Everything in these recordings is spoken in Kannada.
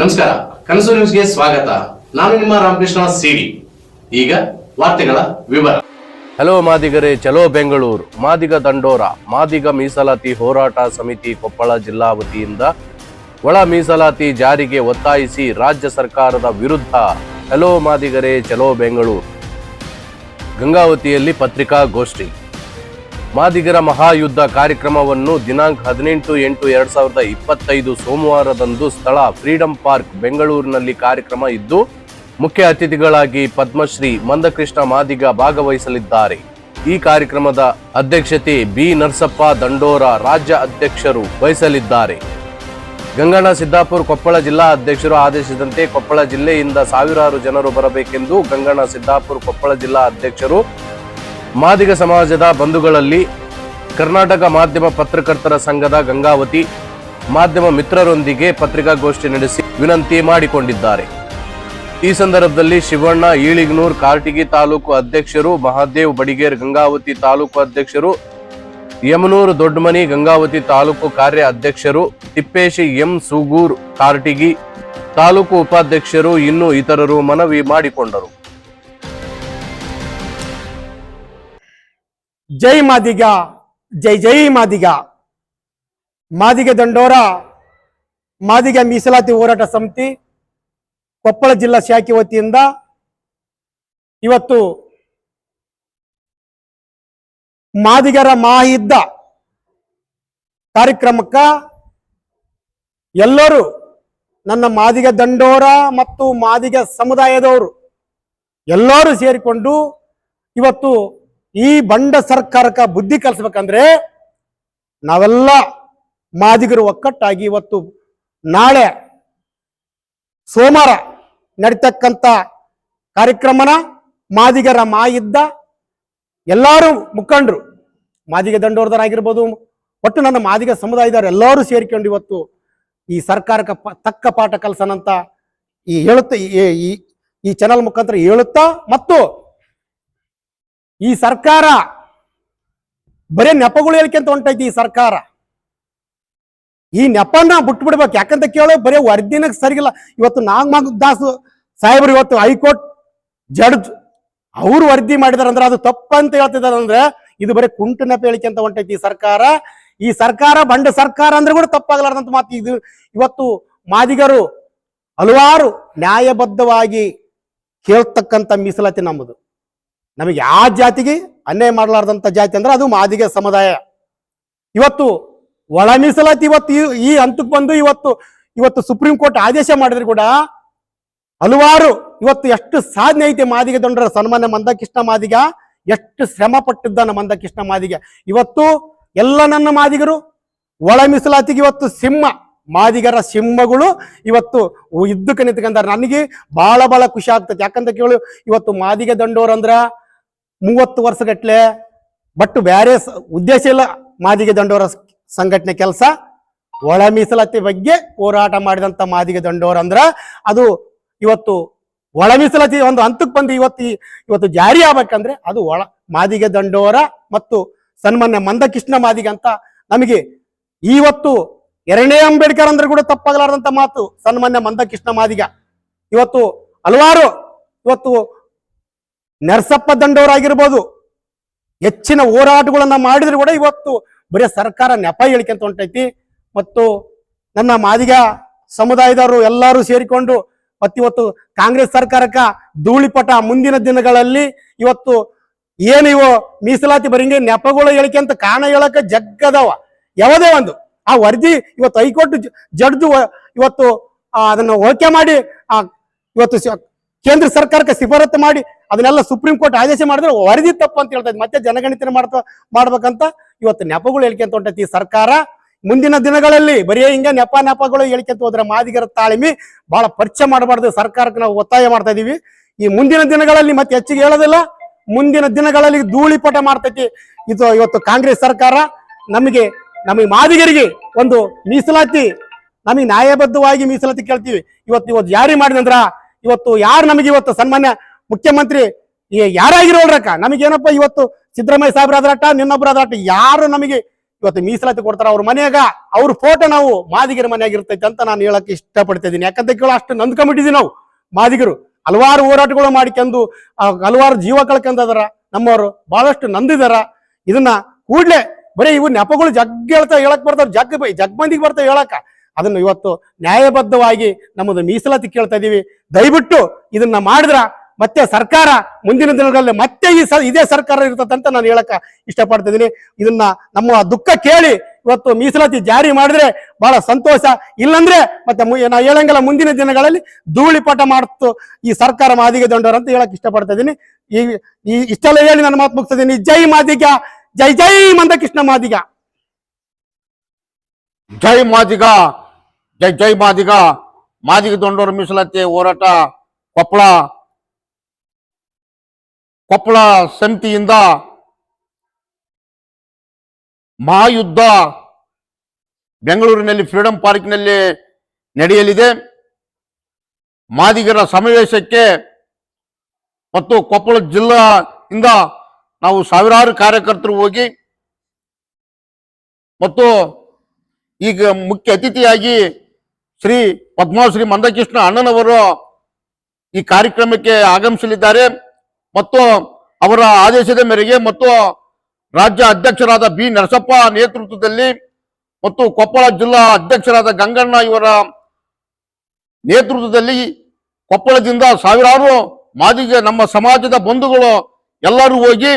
ನಮಸ್ಕಾರ, ಕನಸು ನ್ಯೂಸ್ಗೆ ಸ್ವಾಗತ. ನಾನು ನಿಮ್ಮ ರಾಮಕೃಷ್ಣ ಸಿಡಿ. ಈಗ ವಾರ್ತೆಗಳ ವಿವರ. ಹಲೋ ಮಾದಿಗರೇ, ಚಲೋ ಬೆಂಗಳೂರು. ಮಾದಿಗ ದಂಡೋರ, ಮಾದಿಗ ಮೀಸಲಾತಿ ಹೋರಾಟ ಸಮಿತಿ ಕೊಪ್ಪಳ ಜಿಲ್ಲಾ ವತಿಯಿಂದ ಒಳ ಮೀಸಲಾತಿ ಜಾರಿಗೆ ಒತ್ತಾಯಿಸಿ ರಾಜ್ಯ ಸರ್ಕಾರದ ವಿರುದ್ಧ. ಹಲೋ ಮಾದಿಗರೇ, ಚಲೋ ಬೆಂಗಳೂರು. ಗಂಗಾವತಿಯಲ್ಲಿ ಪತ್ರಿಕಾಗೋಷ್ಠಿ. ಮಾದಿಗರ ಮಹಾಯುದ್ಧ ಕಾರ್ಯಕ್ರಮವನ್ನು ದಿನಾಂಕ ಹದಿನೆಂಟು ಎಂಟು ಎರಡ್ ಸಾವಿರದ ಇಪ್ಪತ್ತೈದು ಸೋಮವಾರದಂದು ಸ್ಥಳ ಫ್ರೀಡಂ ಪಾರ್ಕ್ ಬೆಂಗಳೂರಿನಲ್ಲಿ ಕಾರ್ಯಕ್ರಮ ಇದ್ದು, ಮುಖ್ಯ ಅತಿಥಿಗಳಾಗಿ ಪದ್ಮಶ್ರೀ ಮಂದಕೃಷ್ಣ ಮಾದಿಗ ಭಾಗವಹಿಸಲಿದ್ದಾರೆ. ಈ ಕಾರ್ಯಕ್ರಮದ ಅಧ್ಯಕ್ಷತೆ ಬಿ ನರಸಪ್ಪ ದಂಡೋರ ರಾಜ್ಯ ಅಧ್ಯಕ್ಷರು ವಹಿಸಲಿದ್ದಾರೆ. ಗಂಗಣ್ಣ ಸಿದ್ದಾಪುರ್ ಕೊಪ್ಪಳ ಜಿಲ್ಲಾ ಅಧ್ಯಕ್ಷರು ಆದೇಶದಂತೆ ಕೊಪ್ಪಳ ಜಿಲ್ಲೆಯಿಂದ ಸಾವಿರಾರು ಜನರು ಬರಬೇಕೆಂದು ಗಂಗಣ್ಣ ಸಿದ್ದಾಪುರ್ ಕೊಪ್ಪಳ ಜಿಲ್ಲಾ ಅಧ್ಯಕ್ಷರು ಮಾದಿಗ ಸಮಾಜದ ಬಂಧುಗಳಲ್ಲಿ ಕರ್ನಾಟಕ ಮಾಧ್ಯಮ ಪತ್ರಕರ್ತರ ಸಂಘದ ಗಂಗಾವತಿ ಮಾಧ್ಯಮ ಮಿತ್ರರೊಂದಿಗೆ ಪತ್ರಿಕಾಗೋಷ್ಠಿ ನಡೆಸಿ ವಿನಂತಿ ಮಾಡಿಕೊಂಡಿದ್ದಾರೆ. ಈ ಸಂದರ್ಭದಲ್ಲಿ ಶಿವಣ್ಣ, ಈಳಿಗ್ನೂರ್, ಕಾರ್ಟಿಗಿ ತಾಲೂಕು ಅಧ್ಯಕ್ಷರು, ಮಹಾದೇವ್ ಬಡಿಗೇರ್ ಗಂಗಾವತಿ ತಾಲೂಕು ಅಧ್ಯಕ್ಷರು, ಯಮನೂರು ದೊಡ್ಡಮನಿ ಗಂಗಾವತಿ ತಾಲೂಕು ಕಾರ್ಯ ಅಧ್ಯಕ್ಷರು, ತಿಪ್ಪೇಶಿ ಎಂ ಸೂಗೂರ್, ಕಾರ್ಟಿಗಿ ತಾಲೂಕು ಉಪಾಧ್ಯಕ್ಷರು, ಇನ್ನು ಇತರರು ಮನವಿ ಮಾಡಿಕೊಂಡರು. ಜೈ ಮಾದಿಗ, ಜೈ ಜೈ ಮಾದಿಗ. ಮಾದಿಗ ದಂಡೋರ, ಮಾದಿಗ ಮೀಸಲಾತಿ ಹೋರಾಟ ಸಮಿತಿ, ಕೊಪ್ಪಳ ಜಿಲ್ಲಾ ಶಾಖೆ ವತಿಯಿಂದ ಇವತ್ತು ಮಾದಿಗರ ಮಾಹಿದ್ದ ಕಾರ್ಯಕ್ರಮಕ್ಕ ಎಲ್ಲರೂ ನನ್ನ ಮಾದಿಗ ದಂಡೋರ ಮತ್ತು ಮಾದಿಗ ಸಮುದಾಯದವರು ಎಲ್ಲರೂ ಸೇರಿಕೊಂಡು ಇವತ್ತು ಈ ಬಂಡ ಸರ್ಕಾರಕ್ಕೆ ಬುದ್ಧಿ ಕಲಿಸ್ಬೇಕಂದ್ರೆ ನಾವೆಲ್ಲ ಮಾದಿಗರು ಒಕ್ಕಟ್ಟಾಗಿ ಇವತ್ತು ನಾಳೆ ಸೋಮವಾರ ನಡೀತಕ್ಕಂಥ ಕಾರ್ಯಕ್ರಮನ ಮಾದಿಗರ ಮಾಯಿದ್ದ ಎಲ್ಲರೂ ಮುಖಂಡರು, ಮಾದಿಗ ದಂಡೋರ್ಧರಾಗಿರ್ಬೋದು ಒಟ್ಟು ನನ್ನ ಮಾದಿಗ ಸಮುದಾಯದವರು ಎಲ್ಲರೂ ಸೇರಿಕೊಂಡು ಇವತ್ತು ಈ ಸರ್ಕಾರಕ್ಕೆ ತಕ್ಕ ಪಾಠ ಕಲ್ಸನಂತ ಈ ಹೇಳುತ್ತ, ಈ ಈ ಚಾನಲ್ ಮುಖಾಂತರ ಹೇಳುತ್ತಾ ಮತ್ತು ಈ ಸರ್ಕಾರ ಬರೀ ನೆಪಗಳು ಹೇಳ್ಕೊಂತ ಹೊಂಟೈತಿ ಈ ಸರ್ಕಾರ. ಈ ನೆಪನ ಬಿಟ್ಬಿಡ್ಬೇಕು. ಯಾಕಂತ ಕೇಳೋ ಬರೀ ವರದಿನ ಸರಿಗಿಲ್ಲ. ಇವತ್ತು ನಾಗಮಗ ದಾಸ್ ಸಾಹೇಬರು ಇವತ್ತು ಹೈಕೋರ್ಟ್ ಜಡ್ಜ್ ಅವ್ರು ವರದಿ ಮಾಡಿದಾರೆ ಅಂದ್ರೆ ಅದು ತಪ್ಪಂತ ಹೇಳ್ತಿದಾರೆ ಅಂದ್ರೆ ಇದು ಬರೀ ಕುಂಟು ನೆಪ ಹೇಳಿಕೆಂತ ಹೊಂಟೈತಿ ಈ ಸರ್ಕಾರ. ಈ ಸರ್ಕಾರ ಬಂಡ ಸರ್ಕಾರ ಅಂದ್ರೆ ಕೂಡ ತಪ್ಪಾಗಲಾರ್ದಂತ ಮಾತು ಇದು. ಇವತ್ತು ಮಾದಿಗರು ಹಲವಾರು ನ್ಯಾಯಬದ್ಧವಾಗಿ ಕೇಳ್ತಕ್ಕಂಥ ಮೀಸಲಾತಿ ನಮ್ಮದು. ನಮಗೆ ಯಾವ ಜಾತಿಗೆ ಅನ್ಯಾಯ ಮಾಡಲಾರ್ದಂಥ ಜಾತಿ ಅಂದ್ರೆ ಅದು ಮಾದಿಗ ಸಮುದಾಯ. ಇವತ್ತು ಒಳ ಮೀಸಲಾತಿ ಇವತ್ತು ಈ- ಹಂತಕ್ಕೆ ಬಂದು ಇವತ್ತು ಇವತ್ತು ಸುಪ್ರೀಂ ಕೋರ್ಟ್ ಆದೇಶ ಮಾಡಿದ್ರು ಕೂಡ ಹಲವಾರು ಇವತ್ತು ಎಷ್ಟು ಸಾಧನೆ ಐತೆ ಮಾದಿಗೆ ದಂಡರ ಸನ್ಮಾನ್ಯ ಮಂದಕೃಷ್ಣ ಮಾದಿಗ, ಎಷ್ಟು ಶ್ರಮ ಪಟ್ಟಿದ್ದಾನ ಮಂದಕೃಷ್ಣ ಮಾದಿಗೆ. ಇವತ್ತು ಎಲ್ಲ ನನ್ನ ಮಾದಿಗರು ಒಳ ಮೀಸಲಾತಿಗೆ ಇವತ್ತು ಸಿಂಹ, ಮಾದಿಗರ ಸಿಂಹಗಳು ಇವತ್ತು ಇದ್ದಕ್ಕೆ ನಿಂತ್ಕೊಂಡಾರೆ. ನನಗೆ ಬಹಳ ಬಹಳ ಖುಷಿ ಆಗ್ತದೆ. ಯಾಕಂತ ಕೇಳು, ಇವತ್ತು ಮಾದಿಗೆ ದಂಡೋರ್ ಅಂದ್ರ ಮೂವತ್ತು ವರ್ಷಗಟ್ಲೆ ಬಟ್ ಬೇರೆ ಉದ್ದೇಶ ಇಲ್ಲ ಮಾದಿಗೆ ದಂಡೋರ ಸಂಘಟನೆ ಕೆಲಸ. ಒಳ ಮೀಸಲಾತಿ ಬಗ್ಗೆ ಹೋರಾಟ ಮಾಡಿದಂತ ಮಾದಿಗೆ ದಂಡೋರ ಅಂದ್ರ ಅದು ಇವತ್ತು ಒಳ ಮೀಸಲಾತಿ ಒಂದು ಹಂತಕ್ಕೆ ಬಂದು ಇವತ್ತು ಇವತ್ತು ಜಾರಿ ಆಗ್ಬೇಕಂದ್ರೆ ಅದು ಒಳ ಮಾದಿಗೆ ದಂಡೋರ ಮತ್ತು ಸನ್ಮಾನ್ಯ ಮಂದಕೃಷ್ಣ ಮಾದಿಗ ಅಂತ ನಮಗೆ ಇವತ್ತು ಎರಡನೇ ಅಂಬೇಡ್ಕರ್ ಅಂದ್ರೆ ಕೂಡ ತಪ್ಪಾಗಲಾರದಂತ ಮಾತು ಸನ್ಮಾನ್ಯ ಮಂದಕೃಷ್ಣ ಮಾದಿಗ. ಇವತ್ತು ಹಲವಾರು, ಇವತ್ತು ನರಸಪ್ಪ ದಂಡವರಾಗಿರ್ಬೋದು. ಹೆಚ್ಚಿನ ಹೋರಾಟಗಳನ್ನ ಮಾಡಿದ್ರು ಕೂಡ ಇವತ್ತು ಬರೀ ಸರ್ಕಾರ ನೆಪ ಹೇಳಿಕೆಂತ ಹೊಂಟೈತಿ. ಮತ್ತು ನನ್ನ ಮಾದಿಗ ಸಮುದಾಯದವರು ಎಲ್ಲರೂ ಸೇರಿಕೊಂಡು ಮತ್ತಿವತ್ತು ಕಾಂಗ್ರೆಸ್ ಸರ್ಕಾರಕ್ಕ ಧೂಳಿಪಟ ಮುಂದಿನ ದಿನಗಳಲ್ಲಿ ಇವತ್ತು ಏನು ಮೀಸಲಾತಿ ಬರಿಂಗೆ ನೆಪಗಳು ಹೇಳಿಕೆಂತ ಕಾರಣ ಹೇಳಕ ಜಗ್ಗದವ. ಯಾವುದೇ ಒಂದು. ಆ ವರದಿ ಇವತ್ತು ಹೈಕೋರ್ಟ್ ಜಡ್ದು ಇವತ್ತು ಅದನ್ನು ಓಕೆ ಮಾಡಿ ಇವತ್ತು ಕೇಂದ್ರ ಸರ್ಕಾರಕ್ಕೆ ಶಿಫಾರತ್ತು ಮಾಡಿ ಅದನ್ನೆಲ್ಲ ಸುಪ್ರೀಂ ಕೋರ್ಟ್ ಆದೇಶ ಮಾಡಿದ್ರೆ ವರದಿ ತಪ್ಪು ಅಂತ ಹೇಳ್ತಾ ಇದ್. ಮತ್ತೆ ಜನಗಣತಿನ ಮಾಡ್ತಾ ಮಾಡ್ಬೇಕಂತ ಇವತ್ತು ನೆಪಗಳು ಹೇಳ್ಕೊಂತ ಹೊಂಟೈತಿ. ಸರ್ಕಾರ ಮುಂದಿನ ದಿನಗಳಲ್ಲಿ ಬರೀ ಹಿಂಗೆ ನೆಪ ನೆಪಗಳು ಹೇಳ್ಕೊಂತ ಹೋದ್ರೆ ಮಾದಿಗರ ತಾಳ್ಮೆ ಬಹಳ ಪರಿಚಯ ಮಾಡಬಾರ್ದು. ಸರ್ಕಾರಕ್ಕೆ ನಾವು ಒತ್ತಾಯ ಮಾಡ್ತಾ ಇದೀವಿ. ಈ ಮುಂದಿನ ದಿನಗಳಲ್ಲಿ ಮತ್ತೆ ಹೆಚ್ಚಿಗೆ ಹೇಳೋದಿಲ್ಲ. ಮುಂದಿನ ದಿನಗಳಲ್ಲಿ ಧೂಳಿಪಟ ಮಾಡ್ತೈತಿ. ಇದು ಇವತ್ತು ಕಾಂಗ್ರೆಸ್ ಸರ್ಕಾರ ನಮಗೆ ನಮಗೆ ಮಾದಿಗರಿಗೆ ಒಂದು ಮೀಸಲಾತಿ, ನಮಗೆ ನ್ಯಾಯಬದ್ಧವಾಗಿ ಮೀಸಲಾತಿ ಕೇಳ್ತೀವಿ. ಇವತ್ತು ಇವತ್ತು ಯಾರಿ ಮಾಡಿದಂದ್ರ ಇವತ್ತು ಯಾರು ನಮಗೆ ಇವತ್ತು ಸನ್ಮಾನ್ಯ ಮುಖ್ಯಮಂತ್ರಿ ಯಾರಾಗಿರೋಳ್ರಕ್ಕ ನಮಗೇನಪ್ಪ ಇವತ್ತು ಸಿದ್ದರಾಮಯ್ಯ ಸಾಹೇಬ್ರಾದ್ರಾಟ ನಿನ್ನೊಬ್ಬರಾದ್ರಾಟ ಯಾರು ನಮಗೆ ಇವತ್ತು ಮೀಸಲಾತಿ ಕೊಡ್ತಾರ ಅವ್ರ ಮನೆಯಾಗ? ಅವ್ರ ಫೋಟೋ ನಾವು ಮಾದಿಗರ ಮನ್ಯಾಗ ಇರ್ತೈತೆ ಅಂತ ನಾನು ಹೇಳಕ್ ಇಷ್ಟಪಡ್ತಿದ್ದೀನಿ. ಯಾಕಂತ ಕೇಳೋ ಅಷ್ಟು ನಂದ್ಕೊಂಡ್ಬಿಟ್ಟಿದೀವಿ ನಾವು ಮಾದಿಗರು. ಹಲವಾರು ಹೋರಾಟಗಳು ಮಾಡಿಕೊಂಡು ಹಲವಾರು ಜೀವ ಕಳ್ಕೊಂಡದಾರ ನಮ್ಮವರು. ಬಹಳಷ್ಟು ನಂದಿದಾರ. ಇದನ್ನ ಕೂಡ್ಲೆ ಬರೀ ಇವು ನೆಪಗಳು ಜಗ್ ಹೇಳ್ತಾ ಹೇಳಕ್ ಬರ್ತಾರ ಜಗ್ ಜಗ್ ಮಂದಿಗೆ ಬರ್ತಾವ ಹೇಳಕ ಅದನ್ನ ಇವತ್ತು ನ್ಯಾಯಬದ್ಧವಾಗಿ ನಮ್ಮದು ಮೀಸಲಾತಿ ಕೇಳ್ತಾ ಇದೀವಿ. ದಯವಿಟ್ಟು ಇದನ್ನ ಮಾಡಿದ್ರ ಮತ್ತೆ ಸರ್ಕಾರ ಮುಂದಿನ ದಿನಗಳಲ್ಲಿ ಮತ್ತೆ ಈ ಸ ಇದೇ ಸರ್ಕಾರ ಇರ್ತದಂತ ನಾನು ಹೇಳಕ ಇಷ್ಟಪಡ್ತಿದ್ದೀನಿ ಇದನ್ನ ನಮ್ಮ ದುಃಖ ಕೇಳಿ ಇವತ್ತು ಮೀಸಲಾತಿ ಜಾರಿ ಮಾಡಿದ್ರೆ ಬಹಳ ಸಂತೋಷ. ಇಲ್ಲಂದ್ರೆ ಮತ್ತೆ ನಾ ಹೇಳಂಗಿಲ್ಲ ಮುಂದಿನ ದಿನಗಳಲ್ಲಿ ಧೂಳಿಪಾಠ ಮಾಡ್ತು ಈ ಸರ್ಕಾರ ಮಾದಿಗೆ ದೊಂಡರು ಅಂತ ಹೇಳಕ್ ಇಷ್ಟಪಡ್ತಾ ಇದ್ದೀನಿ ಈ ಈ ಇಷ್ಟೆಲ್ಲ ಹೇಳಿ ನನ್ನ ಮಾತು ಮುಗಿಸ್ತಿದ್ದೀನಿ ಜೈ ಮಾದಿಗ. ಜೈ ಜೈ ಮಂದಕೃಷ್ಣ ಮಾದಿಗ. ಜೈ ಮಾದಿಗ. ಜೈ ಜೈ ಮಾದಿಗ. ಮಾದಿಗ ದೊಂಡೋರ ಮೀಸಲಾತಿ ಹೋರಾಟ ಕೊಪ್ಪಳ ಕೊಪ್ಪಳ ಸಮಿತಿಯಿಂದ ಮಹಾಯುದ್ಧ ಬೆಂಗಳೂರಿನಲ್ಲಿ ಫ್ರೀಡಂ ಪಾರ್ಕ್ನಲ್ಲಿ ನಡೆಯಲಿದೆ. ಮಾದಿಗರ ಸಮಾವೇಶಕ್ಕೆ ಮತ್ತು ಕೊಪ್ಪಳ ಜಿಲ್ಲಾ ಇಂದ ನಾವು ಸಾವಿರಾರು ಕಾರ್ಯಕರ್ತರು ಹೋಗಿ ಮತ್ತು ಈಗ ಮುಖ್ಯ ಅತಿಥಿಯಾಗಿ ಶ್ರೀ ಪದ್ಮಶ್ರೀ ಮಂದಕೃಷ್ಣ ಅಣ್ಣನವರು ಈ ಕಾರ್ಯಕ್ರಮಕ್ಕೆ ಆಗಮಿಸಲಿದ್ದಾರೆ. ಮತ್ತು ಅವರ ಆದೇಶದ ಮೇರೆಗೆ ಮತ್ತು ರಾಜ್ಯ ಅಧ್ಯಕ್ಷರಾದ ಬಿ ನರಸಪ್ಪ ನೇತೃತ್ವದಲ್ಲಿ ಮತ್ತು ಕೊಪ್ಪಳ ಜಿಲ್ಲಾ ಅಧ್ಯಕ್ಷರಾದ ಗಂಗಣ್ಣ ಇವರ ನೇತೃತ್ವದಲ್ಲಿ ಕೊಪ್ಪಳದಿಂದ ಸಾವಿರಾರು ಮಾದಿಗ ನಮ್ಮ ಸಮಾಜದ ಬಂಧುಗಳು ಎಲ್ಲರೂ ಹೋಗಿ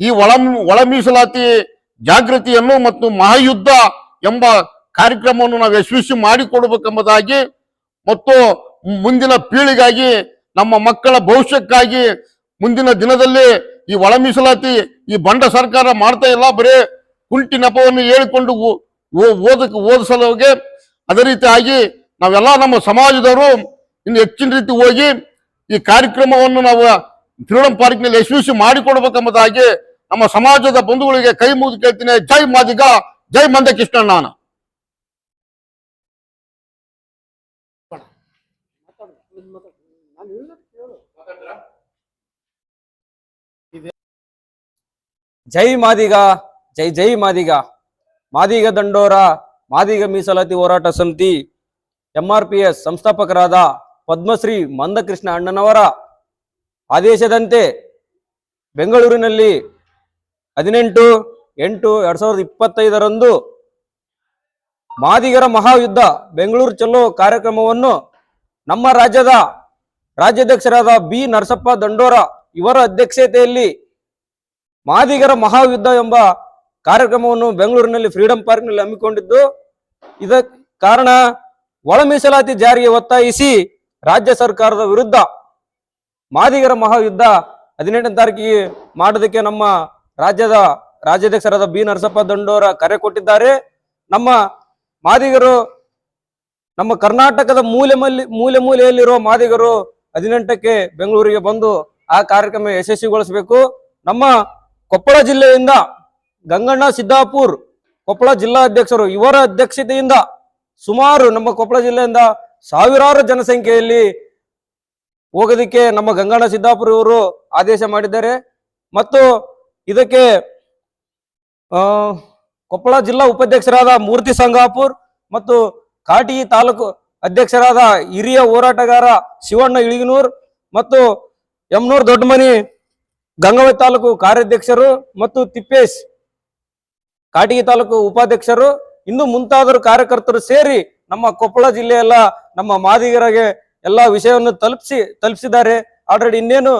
ಈ ಒಳ ಒಳ ಮೀಸಲಾತಿ ಜಾಗೃತಿಯನ್ನು ಮತ್ತು ಮಹಾಯುದ್ಧ ಎಂಬ ಕಾರ್ಯಕ್ರಮವನ್ನು ನಾವು ಯಶಸ್ವಿ ಮಾಡಿಕೊಡ್ಬೇಕೆಂಬುದಾಗಿ ಮತ್ತು ಮುಂದಿನ ಪೀಳಿಗಾಗಿ ನಮ್ಮ ಮಕ್ಕಳ ಭವಿಷ್ಯಕ್ಕಾಗಿ ಮುಂದಿನ ದಿನದಲ್ಲಿ ಈ ಒಳ ಮೀಸಲಾತಿ ಈ ಬಂಡ ಸರ್ಕಾರ ಮಾಡ್ತಾ ಇಲ್ಲ, ಬರೀ ಕುಂಟಿ ನೆಪವನ್ನು ಹೇಳಿಕೊಂಡು ಓದಕ್ಕೆ, ಓದಿಸಲೋಗೆ. ಅದೇ ರೀತಿಯಾಗಿ ನಾವೆಲ್ಲ ನಮ್ಮ ಸಮಾಜದವರು ಇನ್ನು ಹೆಚ್ಚಿನ ರೀತಿ ಹೋಗಿ ಈ ಕಾರ್ಯಕ್ರಮವನ್ನು ನಾವು ಫ್ರೀಡಂ ಪಾರ್ಕ್ನಲ್ಲಿ ಯಶಸ್ವಿ ಮಾಡಿಕೊಡ್ಬೇಕೆಂಬುದಾಗಿ ನಮ್ಮ ಸಮಾಜದ ಬಂಧುಗಳಿಗೆ ಕೈ ಮುಗಿದು ಕೇಳ್ತೀನಿ. ಜೈ ಮಾದಿಗ, ಜೈ ಮಂದಕೃಷ್ಣಣ್ಣ ನಾನು. ಜೈ ಮಾದಿಗ ಜೈ ಜೈ ಮಾದಿಗ. ಮಾದಿಗ ದಂಡೋರ ಮಾದಿಗ ಮೀಸಲಾತಿ ಹೋರಾಟ ಸಮಿತಿ ಎಂಆರ್ಪಿಎಸ್ ಸಂಸ್ಥಾಪಕರಾದ ಪದ್ಮಶ್ರೀ ಮಂದಕೃಷ್ಣ ಅಣ್ಣನವರ ಆದೇಶದಂತೆ ಬೆಂಗಳೂರಿನಲ್ಲಿ ಹದಿನೆಂಟು ಎಂಟು ಎರಡ್ ಸಾವಿರದ ಇಪ್ಪತ್ತೈದರಂದು ಮಾದಿಗರ ಮಹಾಯುದ್ಧ ಬೆಂಗಳೂರು ಚಲೋ ಕಾರ್ಯಕ್ರಮವನ್ನು ನಮ್ಮ ರಾಜ್ಯದ ರಾಜ್ಯಾಧ್ಯಕ್ಷರಾದ ಬಿ. ನರಸಪ್ಪ ದಂಡೋರ ಇವರ ಅಧ್ಯಕ್ಷತೆಯಲ್ಲಿ ಮಾದಿಗರ ಮಹಾಯುದ್ಧ ಎಂಬ ಕಾರ್ಯಕ್ರಮವನ್ನು ಬೆಂಗಳೂರಿನಲ್ಲಿ ಫ್ರೀಡಂ ಪಾರ್ಕ್ನಲ್ಲಿ ಹಮ್ಮಿಕೊಂಡಿದ್ದು ಇದಕ್ಕೆ ಕಾರಣ ಒಳ ಮೀಸಲಾತಿ ಜಾರಿಗೆ ಒತ್ತಾಯಿಸಿ ರಾಜ್ಯ ಸರ್ಕಾರದ ವಿರುದ್ಧ ಮಾದಿಗರ ಮಹಾಯುದ್ಧ ಹದಿನೆಂಟನೇ ತಾರೀಕಿಗೆ ಮಾಡೋದಕ್ಕೆ ನಮ್ಮ ರಾಜ್ಯದ ರಾಜ್ಯಾಧ್ಯಕ್ಷರಾದ ಬಿ. ನರಸಪ್ಪ ದಂಡೋರ ಕರೆ ಕೊಟ್ಟಿದ್ದಾರೆ. ನಮ್ಮ ಮಾದಿಗರು ನಮ್ಮ ಕರ್ನಾಟಕದ ಮೂಲೆ ಮಲ್ಲಿ, ಮೂಲೆ ಮೂಲೆಯಲ್ಲಿರುವ ಮಾದಿಗರು ಹದಿನೆಂಟಕ್ಕೆ ಬೆಂಗಳೂರಿಗೆ ಬಂದು ಆ ಕಾರ್ಯಕ್ರಮ ಯಶಸ್ವಿಗೊಳಿಸಬೇಕು. ನಮ್ಮ ಕೊಪ್ಪಳ ಜಿಲ್ಲೆಯಿಂದ ಗಂಗಣ್ಣ ಸಿದ್ದಾಪುರ್ ಕೊಪ್ಪಳ ಜಿಲ್ಲಾ ಅಧ್ಯಕ್ಷರು ಇವರ ಅಧ್ಯಕ್ಷತೆಯಿಂದ ಸುಮಾರು ನಮ್ಮ ಕೊಪ್ಪಳ ಜಿಲ್ಲೆಯಿಂದ ಸಾವಿರಾರು ಜನಸಂಖ್ಯೆಯಲ್ಲಿ ಹೋಗೋದಕ್ಕೆ ನಮ್ಮ ಗಂಗಣ್ಣ ಸಿದ್ದಾಪುರ ಇವರು ಆದೇಶ ಮಾಡಿದ್ದಾರೆ. ಮತ್ತು ಇದಕ್ಕೆ ಕೊಪ್ಪಳ ಜಿಲ್ಲಾ ಉಪಾಧ್ಯಕ್ಷರಾದ ಮೂರ್ತಿ ಸಂಗಾಪುರ್ ಮತ್ತು ಕಾಟಿ ತಾಲೂಕು ಅಧ್ಯಕ್ಷರಾದ ಹಿರಿಯ ಹೋರಾಟಗಾರ ಶಿವಣ್ಣ ಇಳಿಗನೂರ್ ಮತ್ತು ಯಮನೂರ್ ದೊಡ್ಡಮನಿ ಗಂಗಾವತಿ ತಾಲೂಕು ಕಾರ್ಯಾಧ್ಯಕ್ಷರು ಮತ್ತು ತಿಪ್ಪೇಶ್ ಕಾಟಿಗೆ ತಾಲೂಕು ಉಪಾಧ್ಯಕ್ಷರು. ಇನ್ನು ಮುಂತಾದರು ಕಾರ್ಯಕರ್ತರು ಸೇರಿ ನಮ್ಮ ಕೊಪ್ಪಳ ಜಿಲ್ಲೆಯೆಲ್ಲ ನಮ್ಮ ಮಾದಿಗರಿಗೆ ಎಲ್ಲಾ ವಿಷಯವನ್ನು ತಲುಪಿಸಿ ತಲುಪಿಸಿದ್ದಾರೆ. ಆಲ್ರೆಡಿ ಇನ್ನೇನು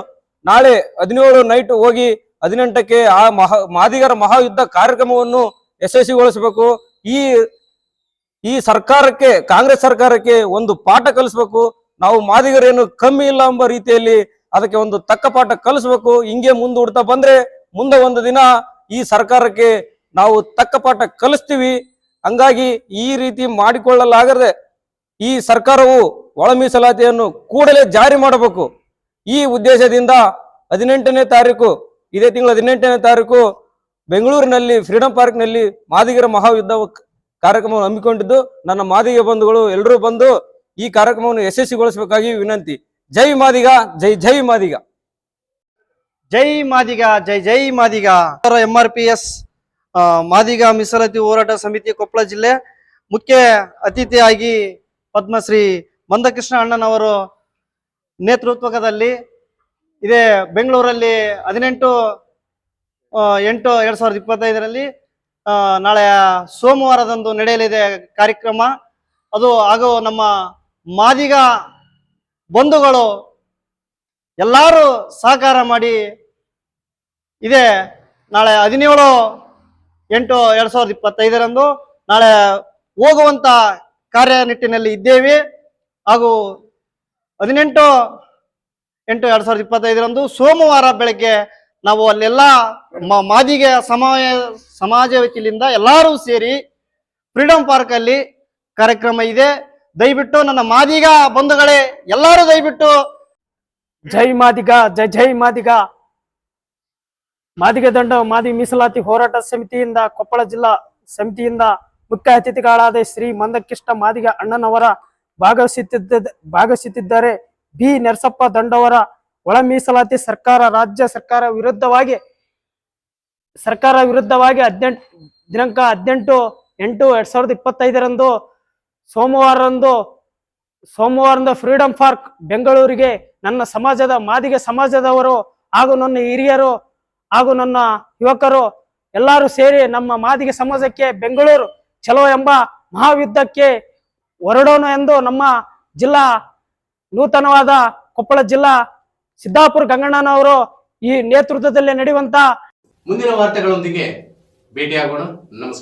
ನಾಳೆ ಹದಿನೇಳು ನೈಟ್ ಹೋಗಿ ಹದಿನೆಂಟಕ್ಕೆ ಆ ಮಹಾ ಮಾದಿಗರ ಮಹಾಯುದ್ಧ ಕಾರ್ಯಕ್ರಮವನ್ನು ಯಶಸ್ವಿಗೊಳಿಸಬೇಕು. ಈ ಈ ಸರ್ಕಾರಕ್ಕೆ, ಕಾಂಗ್ರೆಸ್ ಸರ್ಕಾರಕ್ಕೆ ಒಂದು ಪಾಠ ಕಲಿಸ್ಬೇಕು. ನಾವು ಮಾದಿಗರೇನು ಕಮ್ಮಿ ಇಲ್ಲ ಎಂಬ ರೀತಿಯಲ್ಲಿ ಅದಕ್ಕೆ ಒಂದು ತಕ್ಕ ಪಾಠ ಕಲಿಸ್ಬೇಕು. ಹಿಂಗೆ ಮುಂದೂಡ್ತಾ ಬಂದ್ರೆ ಮುಂದೆ ಒಂದು ದಿನ ಈ ಸರ್ಕಾರಕ್ಕೆ ನಾವು ತಕ್ಕ ಪಾಠ ಕಲಿಸ್ತೀವಿ. ಹಂಗಾಗಿ ಈ ರೀತಿ ಮಾಡಿಕೊಳ್ಳಲಾಗದೆ ಈ ಸರ್ಕಾರವು ಒಳ ಮೀಸಲಾತಿಯನ್ನು ಕೂಡಲೇ ಜಾರಿ ಮಾಡಬೇಕು. ಈ ಉದ್ದೇಶದಿಂದ ಹದಿನೆಂಟನೇ ತಾರೀಕು, ಇದೇ ತಿಂಗಳ ಹದಿನೆಂಟನೇ ತಾರೀಕು ಬೆಂಗಳೂರಿನಲ್ಲಿ, ಫ್ರೀಡಂ ಪಾರ್ಕ್ನಲ್ಲಿ ಮಾದಿಗರ ಮಹಾಯುದ್ಧ ಕಾರ್ಯಕ್ರಮವನ್ನು ಹಮ್ಮಿಕೊಂಡಿದ್ದು ನನ್ನ ಮಾದಿಗ ಬಂಧುಗಳು ಎಲ್ಲರೂ ಬಂದು ಈ ಕಾರ್ಯಕ್ರಮವನ್ನು ಯಶಸ್ವಿಗೊಳಿಸಬೇಕಾಗಿ ವಿನಂತಿ. ಜೈ ಮಾದಿಗ, ಜೈ ಜೈ ಮಾದಿಗ. ಜೈ ಮಾದಿಗ, ಜೈ ಜೈ Madiga. M R P S Madiga ಮೀಸಲಾತಿ ಹೋರಾಟ ಸಮಿತಿ ಕೊಪ್ಪಳ ಜಿಲ್ಲೆ. ಮುಖ್ಯ ಅತಿಥಿಯಾಗಿ ಪದ್ಮಶ್ರೀ ಮಂದಕೃಷ್ಣ ಅಣ್ಣನವರು ನೇತೃತ್ವದಲ್ಲಿ ಇದೇ ಬೆಂಗಳೂರಲ್ಲಿ ಹದಿನೆಂಟು ಎಂಟು, ಎರಡ್ ಸಾವಿರದ ಇಪ್ಪತ್ತೈದರಲ್ಲಿ ನಾಳೆ ಸೋಮವಾರದಂದು ನಡೆಯಲಿದೆ ಕಾರ್ಯಕ್ರಮ. ಅದು ಹಾಗೂ ನಮ್ಮ ಮಾದಿಗ ಬಂಧುಗಳು ಎಲ್ಲರೂ ಸಹಕಾರ ಮಾಡಿ ಇದೆ. ನಾಳೆ ಹದಿನೇಳು ಎಂಟು ಎರಡ್ ಸಾವಿರದ ಇಪ್ಪತ್ತೈದರಂದು ನಾಳೆ ಹೋಗುವಂತ ಕಾರ್ಯನಿಟ್ಟಿನಲ್ಲಿ ಇದ್ದೇವೆ. ಹಾಗೂ ಹದಿನೆಂಟು ಎಂಟು ಎರಡ್ ಸಾವಿರದ ಇಪ್ಪತ್ತೈದರಂದು ಸೋಮವಾರ ಬೆಳಗ್ಗೆ ನಾವು ಅಲ್ಲೆಲ್ಲ ಮಾದಿಗೆ ಸಮಾಜ ಸಮಾಜ ವತಿಯಿಂದ ಎಲ್ಲರೂ ಸೇರಿ ಫ್ರೀಡಂ ಪಾರ್ಕ್ ಅಲ್ಲಿ ಕಾರ್ಯಕ್ರಮ ಇದೆ. ದಯವಿಟ್ಟು ನನ್ನ ಮಾದಿಗ ಬಂಧುಗಳೇ, ಎಲ್ಲರೂ ದಯವಿಟ್ಟು ಜೈ ಮಾದಿಗ, ಜೈ ಜೈ ಮಾದಿಗ. ಮಾದಿಗ ದಂಡ, ಮಾದಿ ಮೀಸಲಾತಿ ಹೋರಾಟ ಸಮಿತಿಯಿಂದ, ಕೊಪ್ಪಳ ಜಿಲ್ಲಾ ಸಮಿತಿಯಿಂದ ಮುಖ್ಯ ಅತಿಥಿಗಳಾದ ಶ್ರೀ ಮಂದಕಿಷ್ಟ ಮಾದಿಗ ಅಣ್ಣನವರ ಭಾಗವಹಿಸುತ್ತಿದ್ದ, ಭಾಗವಹಿಸುತ್ತಿದ್ದಾರೆ. ಬಿ ನರಸಪ್ಪ ದಂಡವರ ಒಳ ಮೀಸಲಾತಿ ಸರ್ಕಾರ, ರಾಜ್ಯ ಸರ್ಕಾರ ವಿರುದ್ಧವಾಗಿ ಸರ್ಕಾರ ವಿರುದ್ಧವಾಗಿ ಹದಿನೆಂಟು, ದಿನಾಂಕ ಹದಿನೆಂಟು, ಎಂಟು, ಎರಡ್ ಸಾವಿರದ ಇಪ್ಪತ್ತೈದರಂದು, ಸೋಮವಾರರಂದು ಸೋಮವಾರದಿಂದ ಫ್ರೀಡಂ ಪಾರ್ಕ್ ಬೆಂಗಳೂರಿಗೆ ನನ್ನ ಸಮಾಜದ ಮಾದಿಗೆ ಸಮಾಜದವರು ಹಾಗೂ ನನ್ನ ಹಿರಿಯರು ಹಾಗೂ ನನ್ನ ಯುವಕರು ಎಲ್ಲರೂ ಸೇರಿ ನಮ್ಮ ಮಾದಿಗೆ ಸಮಾಜಕ್ಕೆ ಬೆಂಗಳೂರು ಚಲೋ ಎಂಬ ಮಹಾಯುದ್ಧಕ್ಕೆ ಹೊರಡೋಣ ಎಂದು ನಮ್ಮ ಜಿಲ್ಲಾ ನೂತನವಾದ ಕೊಪ್ಪಳ ಜಿಲ್ಲಾ ಸಿದ್ದಾಪುರ ಗಂಗಣ್ಣನವರು ಈ ನೇತೃತ್ವದಲ್ಲಿ ನಡೆಯುವಂತ ಮುಂದಿನ ವಾರ್ತೆಗಳೊಂದಿಗೆ ಭೇಟಿಯಾಗೋಣ. ನಮಸ್ಕಾರ.